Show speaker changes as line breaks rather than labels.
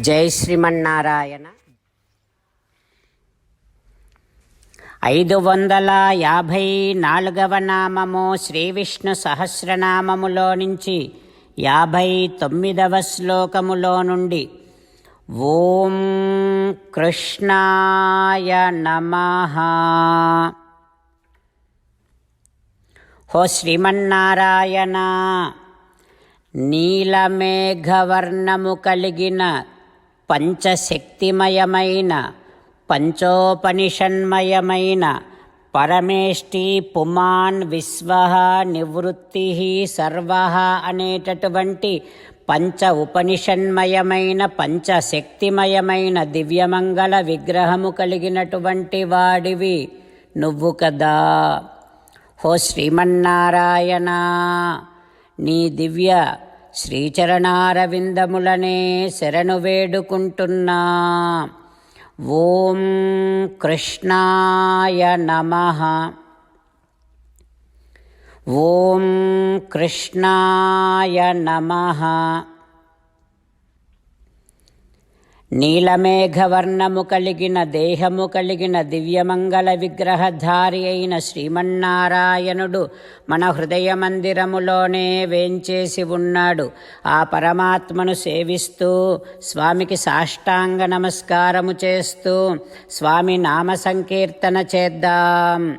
జై శ్రీమన్నారాయణ. ఐదు వందల యాభై నాలుగవ నామము శ్రీ విష్ణు సహస్రనామములో నుంచి యాభై తొమ్మిదవ శ్లోకములో నుండి ఓం కృష్ణాయ నమ. హో శ్రీమన్నారాయణ నీలమేఘవర్ణము కలిగిన పంచశక్తిమయమైన పంచోపనిషన్మయమైన పరమేష్టి పుమాన్ విశ్వ నివృత్తి సర్వ అనేటటువంటి పంచ ఉపనిషన్మయమైన పంచశక్తిమయమైన దివ్యమంగళ విగ్రహము కలిగినటువంటి వాడివి నువ్వు కదా. హో శ్రీమన్నారాయణ నీ దివ్య శ్రీచరణారవిందములనే శరణు వేడుకుంటున్నా. ఓం కృష్ణాయ నమ. ఓం కృష్ణాయ నమ. నీలమేఘవర్ణము కలిగిన దేహము కలిగిన దివ్యమంగళ విగ్రహధారి అయిన శ్రీమన్నారాయణుడు మన హృదయ మందిరములోనే వేంచేసి ఉన్నాడు. ఆ పరమాత్మను సేవిస్తూ స్వామికి సాష్టాంగ నమస్కారము చేస్తూ స్వామి నామ సంకీర్తన చేద్దాం.